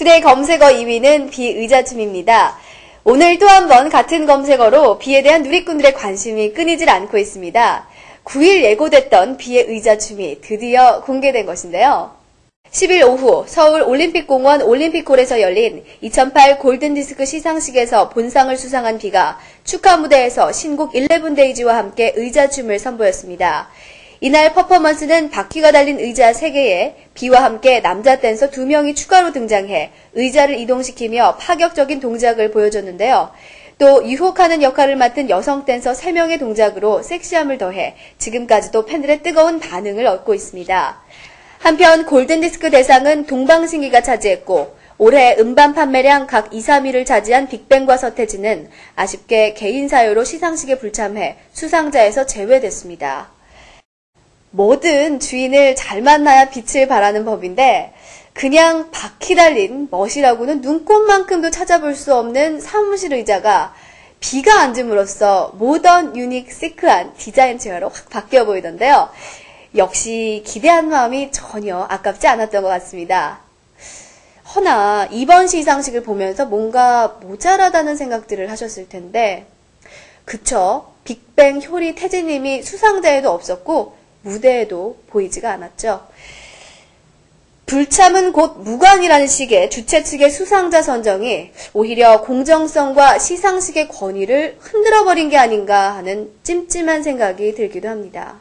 투데이 검색어 2위는 비의자춤입니다. 오늘 또 한 번 같은 검색어로 비에 대한 누리꾼들의 관심이 끊이질 않고 있습니다. 9일 예고됐던 비의 의자춤이 드디어 공개된 것인데요. 10일 오후 서울 올림픽공원 올림픽홀에서 열린 2008 골든디스크 시상식에서 본상을 수상한 비가 축하 무대에서 신곡 11데이지와 함께 의자춤을 선보였습니다. 이날 퍼포먼스는 바퀴가 달린 의자 3개에 비와 함께 남자 댄서 2명이 추가로 등장해 의자를 이동시키며 파격적인 동작을 보여줬는데요. 또 유혹하는 역할을 맡은 여성 댄서 3명의 동작으로 섹시함을 더해 지금까지도 팬들의 뜨거운 반응을 얻고 있습니다. 한편 골든디스크 대상은 동방신기가 차지했고 올해 음반 판매량 각 2, 3위를 차지한 빅뱅과 서태지는 아쉽게 개인 사유로 시상식에 불참해 수상자에서 제외됐습니다. 뭐든 주인을 잘 만나야 빛을 발하는 법인데 그냥 바퀴 달린 멋이라고는 눈꽃만큼도 찾아볼 수 없는 사무실 의자가 비가 앉음으로써 모던, 유닉, 시크한 디자인 체어로 확 바뀌어 보이던데요. 역시 기대한 마음이 전혀 아깝지 않았던 것 같습니다. 허나 이번 시상식을 보면서 뭔가 모자라다는 생각들을 하셨을 텐데 그쵸? 빅뱅, 효리, 태진님이 수상자에도 없었고 무대에도 보이지가 않았죠. 불참은 곧 무관이라는 식의 주최 측의 수상자 선정이 오히려 공정성과 시상식의 권위를 흔들어버린 게 아닌가 하는 찜찜한 생각이 들기도 합니다.